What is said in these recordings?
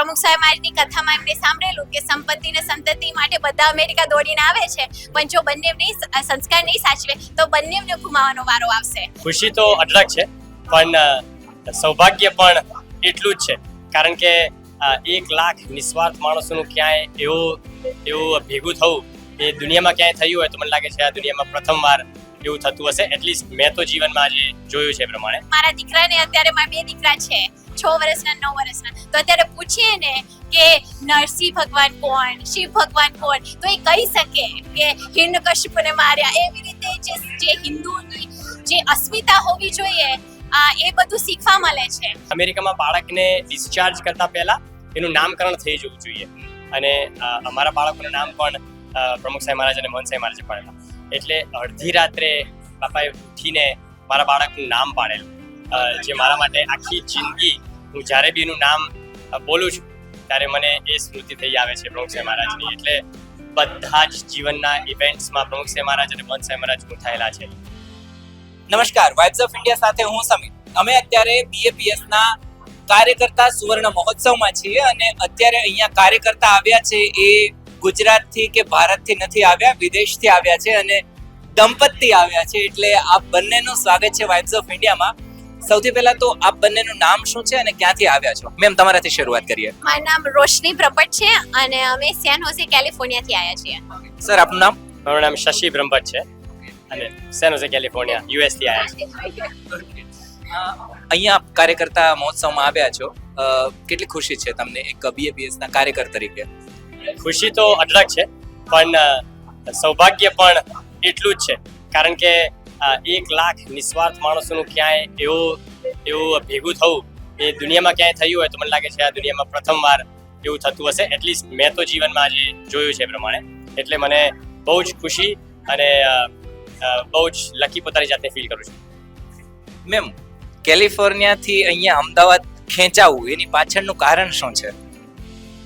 પ્રમુખ સાહેબ મહારાજની કથામાં એમને સાંભળેલું કે સંપત્તિ ને સંતતિ માટે બધા અમેરિકા દોડીને આવે છે, પણ જો બંને સંસ્કાર નહીં સાચવે, તો બંને ગુમાવાનો વારો આવશે. ખુશી તો અઢળક છે, પણ સૌભાગ્ય પણ એટલું જ છે. કારણ કે એક લાખ નિસ્વાર્થ માણસોનું ક્યાંય એવું એવું ભેગું થવું એ દુનિયામાં ક્યાંય થયું હોય તો મને લાગે છે આ દુનિયામાં પ્રથમવાર એવું થતું હશે? એટલીસ્ટ મેં તો જીવનમાં આજે જોયું છે પ્રમાણે. મારા દીકરાને અત્યારે મારા બે દીકરા છે. છ વર્ષના નવ વર્ષના. તો અત્યારે પૂછીએ ને કે નરસિંહ ભગવાન કોણ શિવ ભગવાન કોણ? તો એ કહી શકે કે હિરણ્યકશ્યપને માર્યા. એવી રીતે જે જે હિન્દુની જે અસ્મિતા હોવી જોઈએ આ એ બધું શીખવા મળે છે. અમેરિકામાં બાળકને ડિસ્ચાર્જ કરતા પહેલા એનું નામકરણ થઈ જવું જોઈએ. અને અમારા બાળકોનું નામ પણ પ્રમુખ સાહેબ મહારાજ અને મોહન સાહેબ મહારાજે પાડેલા. એટલે અડધી રાત્રે બાપાએ ઉઠીને મારા બાળકનું નામ પાડેલું. જે મારા માટે આખી જિંદગી હું જ્યારે બી એનું નામ બોલું છું, ત્યારે મને એ સ્મૃતિ થઈ આવે છે પ્રમુખ સાહેબ મહારાજની. એટલે બધા જ જીવનના ઇવેન્ટ્સમાં પ્રમુખ સાહેબ મહારાજ અને સાહેબ મહારાજ ગૂંથાયેલા છે. નમસ્કાર વાઇબ્સ ઓફ ઇન્ડિયા સાથે હું સમીર. અમે અત્યારે બીએપીએસ ના કાર્યકર્તા સુવર્ણ મહોત્સવમાં છીએ અને અત્યારે અહીંયા કાર્યકર્તા આવ્યા છે એ ગુજરાતથી કે ભારતથી નથી આવ્યા વિદેશથી આવ્યા છે અને દંપતી આવ્યા છે. એટલે આપ બંનેનું સ્વાગત છે વાઇબ્સ ઓફ ઇન્ડિયામાં સૌથી પહેલા તો આપ બંનેનું નામ શું છે અને ક્યાંથી આવ્યા છો? મેમ તમારાથી શરૂઆત કરીએ. મારું નામ રોશની પ્રપટ છે અને અમે સેન હોસે કેલિફોર્નિયાથી આવ્યા છીએ. સર આપનું નામ? મારું નામ શશી બ્રહ્મભટ્ટ છે અને સેનોઝે કેલિફોર્નિયા યુએસથી આવ્યા છે અહીંયા આપ કાર્યકર્તા મહોત્સવમાં આવ્યા છો. કેટલી ખુશી છે તમને એક બીએપીએસ ના કાર્યકર તરીકે? ખુશી તો અઢળક છે, પણ સૌભાગ્ય પણ એટલું જ છે. કારણ કે એક લાખ નિસ્વાર્થ માણસોનું ક્યાંય એવું એવું ભેગું થવું એ દુનિયામાં ક્યાંય થયું હોય તો મને લાગે છે આ દુનિયામાં પ્રથમવાર એવું થતું હશે. એટલીસ્ટ મેં તો જીવનમાં આજે જોયું છે એ પ્રમાણે. એટલે મને બહુ જ ખુશી અને બહુ જ લકી પોતાની જાતને ફીલ કરું છું. મેમ કેલિફોર્નિયાથી અહીંયા અમદાવાદ ખેંચાવું એની પાછળનું કારણ શું છે?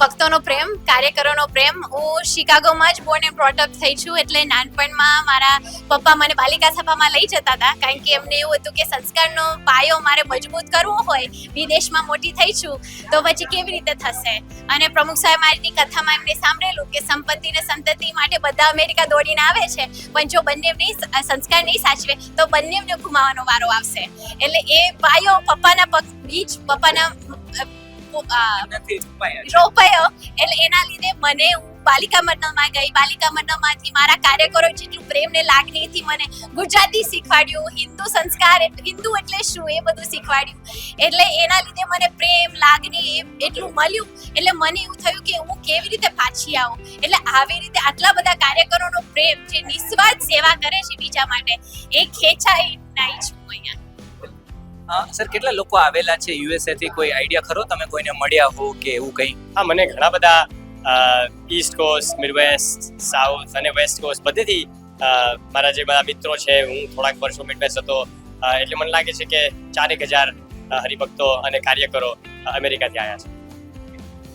ભક્તોનો પ્રેમ, કાર્યકરોનો પ્રેમ. હું શિકાગોમાં જ બોર્ન એન્ડ બ્રોટઅપ થઈ છું એટલે નાનપણમાં મારા પપ્પા મને બાલિકા સભામાં લઈ જતા હતા. કારણ કે એમને એવું હતું કે સંસ્કારનો પાયો મારે મજબૂત કરવો હોય, વિદેશમાં મોટી થઈ છું, તો પછી કેવી રીતે થશે? અને પ્રમુખ સાહેબ મારીની કથામાં એમને સાંભળેલું કે સંપત્તિ ને સંતતિ માટે બધા અમેરિકા દોડીને આવે છે, પણ જો બંને નહીં સંસ્કાર નહીં સાચવે, તો બંને ગુમાવવાનો વારો આવશે. એટલે એ પાયો પપ્પાના બીજ પપ્પાના. રોપાયો એટલે એના લીધે મને બાલિકા મંડળમાં ગઈ બાલિકા મંડળમાંથી મારા કાર્યકરો જેટલું પ્રેમ ને લાગણીથી મને ગુજરાતી શીખવાડ્યું હિન્દુ સંસ્કાર હિન્દુ એટલે શું એ બધું શીખવાડ્યું. એટલે એના લીધે મને પ્રેમ લાગણી એટલું મળ્યું એટલે મને એવું થયું કે હું કેવી રીતે પાછી આવું. એટલે આવી રીતે આટલા બધા કાર્યકરોનો પ્રેમ જે નિસ્વાર્થ સેવા કરે છે બીજા માટે એ ખેંચાઈ નાઈ છું. સર, કેટલા લોકો આવેલા છે યુએસએ થી? કોઈ આઈડિયા ખરો? તમે કોઈને મળ્યા હો કે એવું કંઈ? હા, મને ઘણા બધા ઈસ્ટ કોસ્ટ મિડવેસ્ટ સાઉથ અને વેસ્ટ કોસ્ટ બધેથી મારા જે બધા મિત્રો છે, હું થોડાક વર્ષો મિડવેસ્ટ હતો એટલે મને લાગે છે કે ચારેક હજાર હરિભક્તો અને કાર્યકરો અમેરિકાથી આવ્યા છે.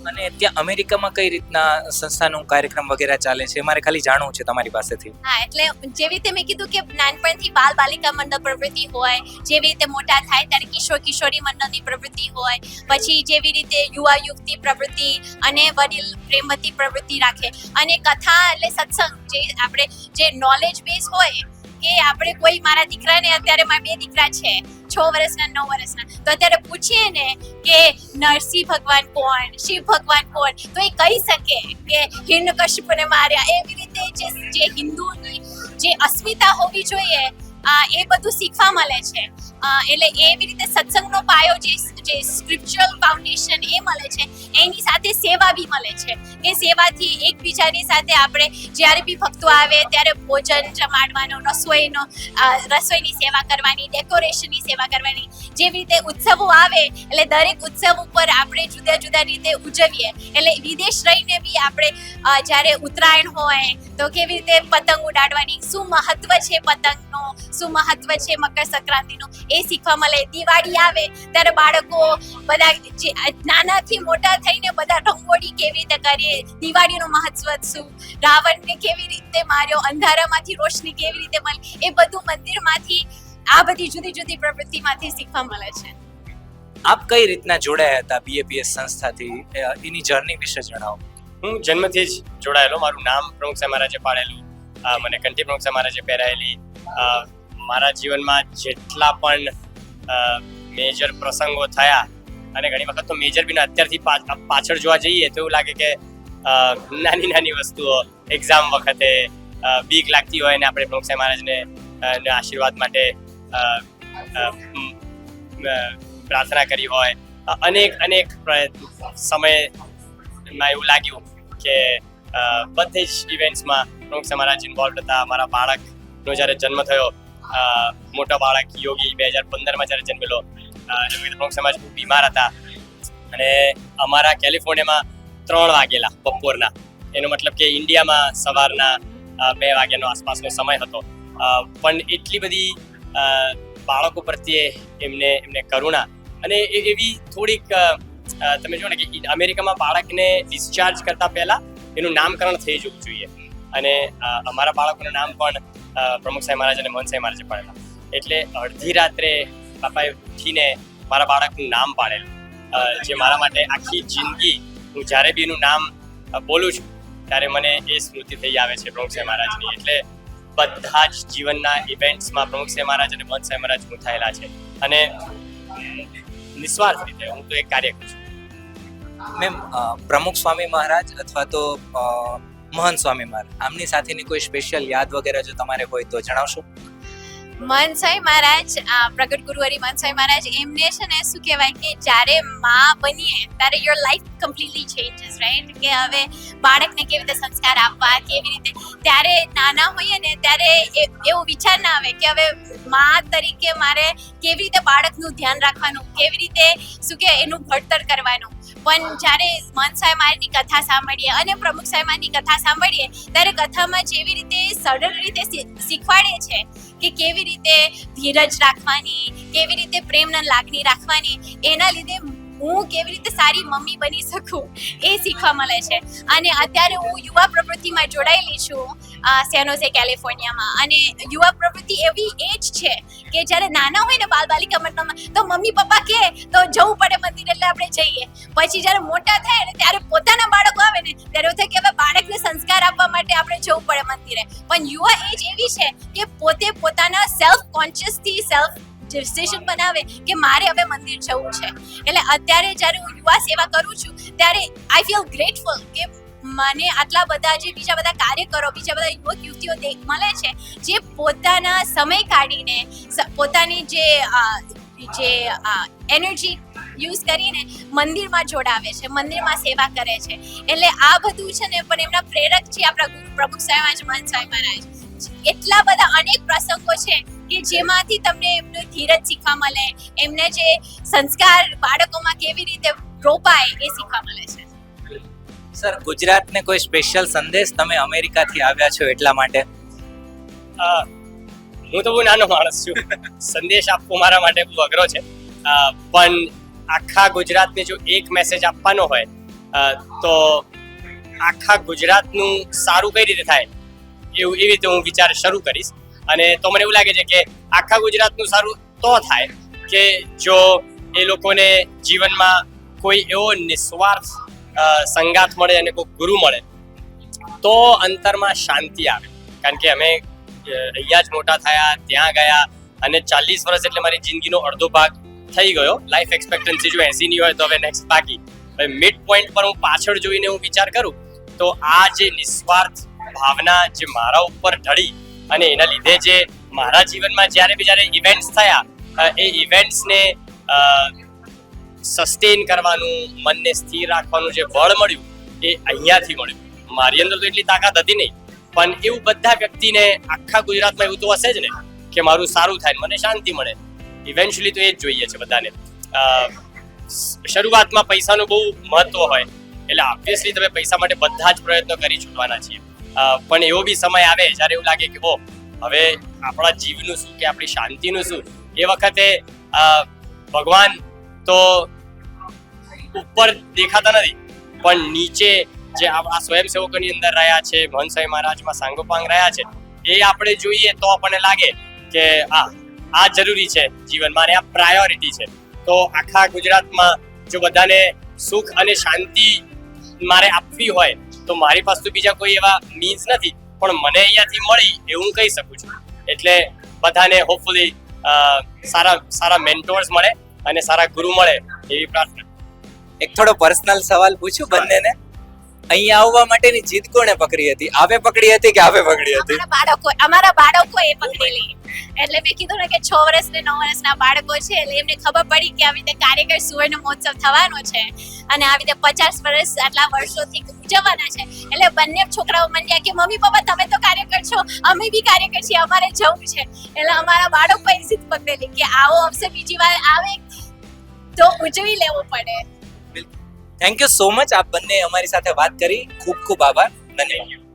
અને ત્યાં અમેરિકામાં કઈ રીતના સંસ્થાનો કાર્યક્રમ વગેરે ચાલે છે? મારે ખાલી જાણવું છે તમારી પાસેથી. હા, એટલે જેવી રીતે મેં કીધું કે નાનપણથી બાલ બાલિકા મંડળ પ્રવૃત્તિ હોય, જેવી રીતે મોટા થાય ત્યારે કિશોર કિશોરી મંડળની પ્રવૃત્તિ હોય, પછી જેવી રીતે યુવા યુક્તિ પ્રવૃત્તિ અને વડીલ પ્રેમવતી પ્રવૃત્તિ રાખે. અને કથા એટલે સત્સંગ, જે આપણે જે નોલેજ બેઝ હોય કે આપણે કોઈ મારા દીકરાને અત્યારે મારા બે દીકરા છે, છ વર્ષના, નવ વર્ષના, તો અત્યારે પૂછીએ ને કે નરસિંહ ભગવાન કોણ, શિવ ભગવાન કોણ? તો એ કહી શકે કે હિરણ્યકશ્યપને માર્યા. એવી રીતે જે જે હિન્દુની જે અસ્મિતા હોવી જોઈએ એ બધું શીખવા મળે છે. એટલે એવી રીતે સત્સંગનો પાયો જે જે સ્ક્રિપ્ચ્યુઅલ ફાઉન્ડેશન એ મળે છે, એની સાથે સેવા બી મળે છે. એ સેવાથી એકબીજાની સાથે આપણે જ્યારે બી ભક્તો આવે, ત્યારે ભોજન જમાડવાનો, રસોઈનો રસોઈની સેવા કરવાની, ડેકોરેશનની સેવા કરવાની, જેવી રીતે ઉત્સવો આવે, એટલે દરેક ઉત્સવ ઉપર આપણે જુદા જુદા રીતે ઉજવીએ. એટલે વિદેશ રહીને બી આપણે જ્યારે ઉત્તરાયણ હોય, તો કેવી રીતે પતંગ ઉડાડવાની શું મહત્વ છે પતંગનો? શું મહત્વ છે મકર સંક્રાંતિનું? એ શીખવા મળે. દિવાળી આવે ત્યારે બાળકો બધા જે નાનાથી મોટા થઈને બધા રંગોળી કેવી રીતે કરીએ દિવાળીનું મહત્વ શું? રાવણને કેવી રીતે માર્યો? અંધારામાંથી રોશની કેવી રીતે મળી? એ બધું મંદિરમાંથી આ બધી જુદી જુદી પ્રવૃત્તિમાંથી શીખવા મળે છે. આપ કઈ રીતના જોડાયા હતા બીએપીએસ સંસ્થાથી? એની જર્ની વિશે જણાવો. હું જન્મથી જ જોડાયેલો. મારું નામ પ્રમુખ સાહેબ મહારાજે પાડેલું. મને કંઠી પ્રમુખ સાહેબ મહારાજે પહેરાયેલી મારા જીવનમાં જેટલા પણ મેજર પ્રસંગો થયા, અને ઘણી વખત તો મેજર બી અત્યારથી પાછળ જોવા જઈએ તો એવું લાગે કે નાની નાની વસ્તુઓ એક્ઝામ વખતે બીક લાગતી હોય ને આપણે પ્રમુખ સાહેબ મહારાજને આશીર્વાદ માટે પ્રાર્થના કરી હોય. અનેક અનેક સમયમાં એવું લાગ્યું કે બધી જ ઇવેન્ટ્સમાં પ્રમુખ મહારાજ ઇન્વોલ્વ હતા, મારા બાળકનો જ્યારે જન્મ થયો મોટો બાળક યોગી બે હજાર પંદરમાં જ્યારે જન્મેલો પ્રમુખ સમાજ બીમાર હતા. અને અમારા કેલિફોર્નિયામાં ત્રણ વાગેલા બપોરના. એનો મતલબ કે ઇન્ડિયામાં સવારના બે વાગ્યાનો આસપાસનો સમય હતો. પણ એટલી બધી બાળકો પ્રત્યે એમને એમને કરુણા અને એવી થોડીક તમે જો ને કે અમેરિકામાં બાળકને ડિસ્ચાર્જ કરતા પહેલા એનું નામકરણ થઈ જવું જોઈએ. અને અમારા બાળકોનું નામ પણ પ્રમુખ સાહેબ મહારાજ અને મોહન સાહેબ મહારાજે પાડેલા. એટલે અડધી રાત્રે બાપાએ ઉઠીને મારા બાળકનું નામ પાડેલું. જે મારા માટે આખી જિંદગી હું જ્યારે બી એનું નામ બોલું છું, ત્યારે મને એ સ્મૃતિ થઈ આવે છે પ્રમુખ સાહેબ મહારાજની. એટલે બધા જ જીવનના ઇવેન્ટ્સમાં પ્રમુખ સાહેબ મહારાજ અને મોહન સાહેબ મહારાજ ગૂંથાયેલા છે. અને નિસ્વાર્થ રીતે હું તો એક કાર્ય કરું છું. મેમ પ્રમુખ સ્વામી મહારાજ અથવા તો મહંત સ્વામી મહારાજ આમની સાથેની કોઈ સ્પેશિયલ યાદ વગેરે જો તમારે હોય તો જણાવશો? મનસાઈ મહારાજ પ્રગટ ગુરુવારી મનસાઈ મહારાજ, એમને છે ને શું કહેવાય કે જ્યારે માં બનીએ, ત્યારે your life completely changes right કે હવે બાળકને કેવી રીતે સંસ્કાર આપવા, કેવી રીતે? ત્યારે નાના હોઈએ ને, ત્યારે એવો વિચાર ના આવે કે હવે માં તરીકે મારે કેવી રીતે બાળકનું ધ્યાન રાખવાનું, કેવી રીતે શું કે એનું ભણતર કરવાનું. પણ જ્યારે મન સાહેબ મારની કથા સાંભળીએ અને પ્રમુખ સાહેબ મારની કથા સાંભળીએ, ત્યારે કથામાં જેવી રીતે સરળ રીતે શીખવાડે છે કે કેવી રીતે ધીરજ રાખવાની, કેવી રીતે પ્રેમના લાગણી રાખવાની, એના લીધે હું કેવી રીતે સારી મમ્મી બની શકું, એ શીખવા મળે છે. અને અત્યારે હું યુવા પ્રવૃત્તિમાં જોડાયેલી છું સેનોસે કેલિફોર્નિયામાં અને યુવા પ્રવૃત્તિ એવી એજ છે કે જ્યારે નાના હોય ને બાલ બાલિકા તો મમ્મી પપ્પા કહે, તો જવું પડે મંદિર એટલે આપણે જઈએ. પછી જ્યારે મોટા થાય ને ત્યારે પોતાના બાળકો આવે ને, ત્યારે એવું થાય કે હવે બાળકને સંસ્કાર આપવા માટે આપણે જવું પડે મંદિરે. પણ યુવા એજ એવી છે કે પોતે પોતાના સેલ્ફ કોન્શિયસથી સેલ્ફ ડિસિઝન બનાવે કે મારે હવે મંદિર જવું છે. એટલે અત્યારે જ્યારે હું યુવા સેવા કરું છું, ત્યારે આઈ ફીલ ગ્રેટફુલ કે મને આટલા બધા જે બીજા બધા કાર્યકરો, બીજા બધા યુવક, યુવતીઓ દેખ મળે છે, જે પોતાના સમય કાઢીને પોતાની જે જે એનર્જી યુઝ કરીને મંદિરમાં જોડાવે છે, મંદિરમાં સેવા કરે છે. એટલે આ બધું છે ને, પણ એમના પ્રેરક છે આપણા ગુરુ પ્રભુ સાહેબ મહંત સાહેબ મહારાજ, એટલા બધા અનેક પ્રસંગો છે કે જેમાંથી તમને એમનું ધીરજ શીખવા મળે, એમને જે સંસ્કાર બાળકોમાં કેવી રીતે રોપાય એ શીખવા મળે છે. સર, ગુજરાતને કોઈ સ્પેશિયલ સંદેશ તમે અમેરિકાથી આવ્યા છો એટલા માટે? હું તો બહુ નાનો માણસ છું. સંદેશ આપવો મારા માટે બહુ અઘરો છે. પણ આખા ગુજરાતને જો એક મેસેજ આપવાનો હોય તો આખા ગુજરાતનું સારું કઈ રીતે થાય? એવું, એવી રીતે હું વિચાર શરૂ કરીશ. અને તો મને એવું લાગે છે કે આખા ગુજરાતનું સારું તો થાય કે જો એ લોકોને જીવનમાં કોઈ એવો નિસ્વાર્થ સંગાથ મળે અને કોઈ ગુરુ મળે, તો અંતરમાં શાંતિ આવે. કારણ કે અમે અહીંયા જ મોટા થયા, ત્યાં ગયા અને ચાલીસ વર્ષ એટલે મારી જિંદગીનો અડધો ભાગ થઈ ગયો. લાઈફ એક્સપેક્ટન્સી જો એસી ની હોય તો હવે નેક્સ્ટ બાકી. હવે મિડ પોઈન્ટ પર હું પાછળ જોઈને હું વિચાર કરું, તો આ જે નિસ્વાર્થ ભાવના જે મારા ઉપર ઢળી અને એના લીધે જે મારા જીવનમાં જ્યારે બી જ્યારે ઇવેન્ટ્સ થયા એ ઇવેન્ટ્સને સસ્ટેન કરવાનું, મનને સ્થિર રાખવાનું જે બળ મળ્યું, એ અહીંયાથી મળ્યું. મારી અંદર તો એટલી તાકાત હતી નહીં, પણ એવું બધા વ્યક્તિને આખા ગુજરાતમાં એવું તો હશે જ ને, કે મારું સારું થાય મને શાંતિ મળે. ઇવેન્ચ્યુઅલી તો એ જ જોઈએ છે બધાને. શરૂઆતમાં પૈસાનું બહુ મહત્વ હોય, એટલે ઓબ્વિયસલી તમે પૈસા માટે બધા જ પ્રયત્નો કરી છૂટવાના છીએ. પણ એવો બી સમય આવે, જ્યારે એવું લાગે કે ઓ હવે આપણા જીવનું શું કે આપણી શાંતિનું શું? એ વખતે ભગવાન તો ઉપર દેખાતા નથી. પણ નીચે જે આ સ્વયંસેવકોની અંદર રહ્યા છે મહનસાઈ મહારાજમાં સાંગોપાંગ રહ્યા છે, એ આપણે જોઈએ તો આપણને લાગે કે આ આ જરૂરી છે જીવનમાં અને આ પ્રાયોરિટી છે. તો આખા ગુજરાતમાં જો બધાને સુખ અને શાંતિ મારે આપવી હોય, તો મારી પાસે તો બીજા કોઈ એવા મીન્સ નથી. પણ મને અહીંયાથી મળી એવું હું કહી શકું છું. એટલે બધાને હોપફુલી સારા સારા મેન્ટોર્સ મળે અને સારા ગુરુ મળે એવી પ્રાર્થના. એક થોડો પર્સનલ સવાલ પૂછું બંનેને. અહીંયા આવવા માટેની જીદ કોણે પકડી હતી? આવે પકડી હતી કે આવે પકડી હતી? અમારા બાળકો અમારા બાળકો એ પકડેલી. એટલે મેં કીધું ને કે છ વર્ષ ને નવ વર્ષના બાળકો છે એટલે એમને ખબર પડી કે આવી રીતે કાર્યકર સુવર્ણ મહોત્સવ થવાનો છે અને આવી રીતે પચાસ વર્ષ આટલા વર્ષોથી ઉજવવાના છે. એટલે બંને છોકરાઓ મને કે મમ્મી પપ્પા તમે તો કાર્યકર છો. અમે બી કાર્યકર છીએ. અમારે જવું છે. એટલે અમારા બાળકો એ જીદ પકડેલી કે આવો અવસર બીજી વાર આવે તો ઉજવી લેવો પડે. થેન્ક યુ સો મચ આપ બંને અમારી સાથે વાત કરી. ખૂબ ખૂબ આભાર. ધન્યવાદ.